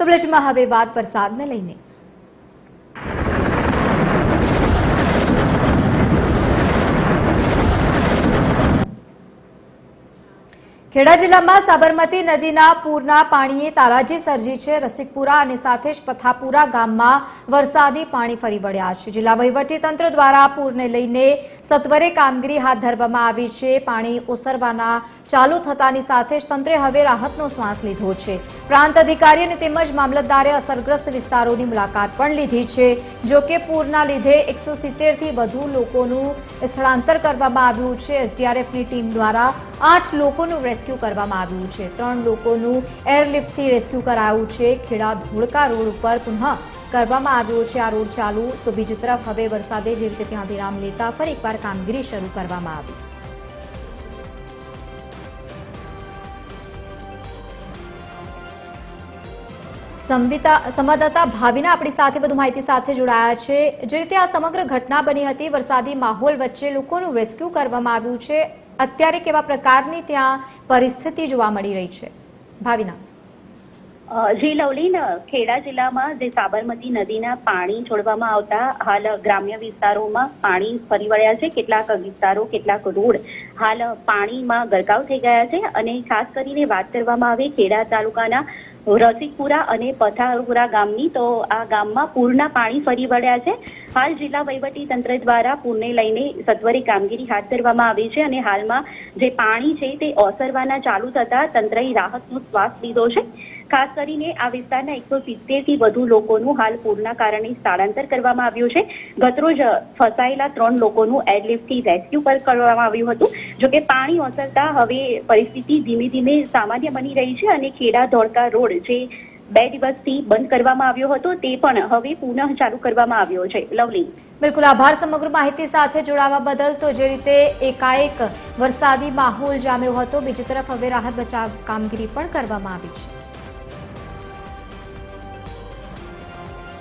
તો બ્લેચમાં હવે વાત વરસાદને લઈને. ખેડા જિલ્લામાં સાબરમતી નદીના પૂરના પાણીએ તારાજી સર્જી છે. રસિકપુરા અને સાથે જ પથાપુરા ગામમાં વરસાદી પાણી ફરી વળ્યા છે. જિલ્લા વહીવટીતંત્ર દ્વારા પૂરને લઈને સત્વરે કામગીરી હાથ ધરવામાં આવી છે. પાણી ઓસરવાના ચાલુ થતાની સાથે જ તંત્રે હવે રાહતનો શ્વાસ લીધો છે. પ્રાંત અધિકારી અને તેમજ મામલતદારે અસરગ્રસ્ત વિસ્તારોની મુલાકાત પણ લીધી છે. જો કે પૂરના લીધે એકસો સિત્તેરથી વધુ લોકોનું સ્થળાંતર કરવામાં આવ્યું છે. એસડીઆરએફની ટીમ દ્વારા આઠ લોકોનું રેસ્ક્યુ કરવામાં આવ્યું છે. ત્રણ લોકોનું એરલિફ્ટથી રેસ્ક્યુ કરાયું છે. ખેડા ધોળકા રોડ ઉપર પુનઃ કરવામાં આવ્યો છે. આ રોડ ચાલુ તો બીજી તરફ હવે વરસાદે જે રીતે ત્યાં વિરામ લેતા ફરી એકવાર કામગીરી શરૂ કરવામાં આવી. સંવાદદાતા ભાવિના આપણી સાથે વધુ માહિતી સાથે જોડાયા છે. જે રીતે આ સમગ્ર ઘટના બની હતી, વરસાદી માહોલ વચ્ચે લોકોનું રેસ્ક્યુ કરવામાં આવ્યું છે. અત્યારે કેવા પ્રકારની ત્યાં પરિસ્થિતિ જોવા મળી રહી છે? ભાવિના. જી, લવલીન, ખેડા જિલ્લામાં જે સાબરમતી નદીના પાણી છોડવામાં આવતા હાલ ગ્રામ્ય વિસ્તારોમાં પાણી ફરી વળ્યા છે. કેટલાક વિસ્તારો, કેટલાક રોડ હાલ પાણીમાં ગરકાવ થઈ ગયા છે. અને ખાસ કરીને વાત કરવામાં આવે ખેડા તાલુકાના રસિકપુરા અને પથારપુરા ગામની, તો આ ગામમાં પૂરના પાણી ફરી વળ્યા છે. હાલ જિલ્લા વહીવટી તંત્ર દ્વારા પૂરને લઈને સત્વરે કામગીરી હાથ ધરવામાં આવી છે અને હાલમાં જે પાણી છે તે ઓસરવાના ચાલુ થતા તંત્રએ રાહતનો શ્વાસ લીધો છે. ખાસ કરીને આ વિસ્તારના એકસો સિત્તેરથી વધુ લોકોનું હાલ પૂરના કારણે સ્થળાંતર કરવામાં આવ્યું છે. ગતરોજ ફસાયેલા ત્રણ લોકોનું એરલિફ્ટથી રેસ્ક્યુ પર કરવામાં આવ્યું હતું. જોકે પાણી ઓસરતા હવે પરિસ્થિતિ ધીમે ધીમે સામાન્ય બની રહી છે અને ખેડા ધોળકા રોડ જે બે દિવસથી બંધ કરવામાં આવ્યો હતો તે પણ હવે પુનઃ ચાલુ કરવામાં આવ્યો છે. લવલી. બિલકુલ આભાર સમગ્ર માહિતી સાથે જોડાવા બદલ. તો જે રીતે એકાએક વરસાદી માહોલ જામ્યો હતો, બીજી તરફ હવે રાહત બચાવ કામગીરી પણ કરવામાં આવી છે.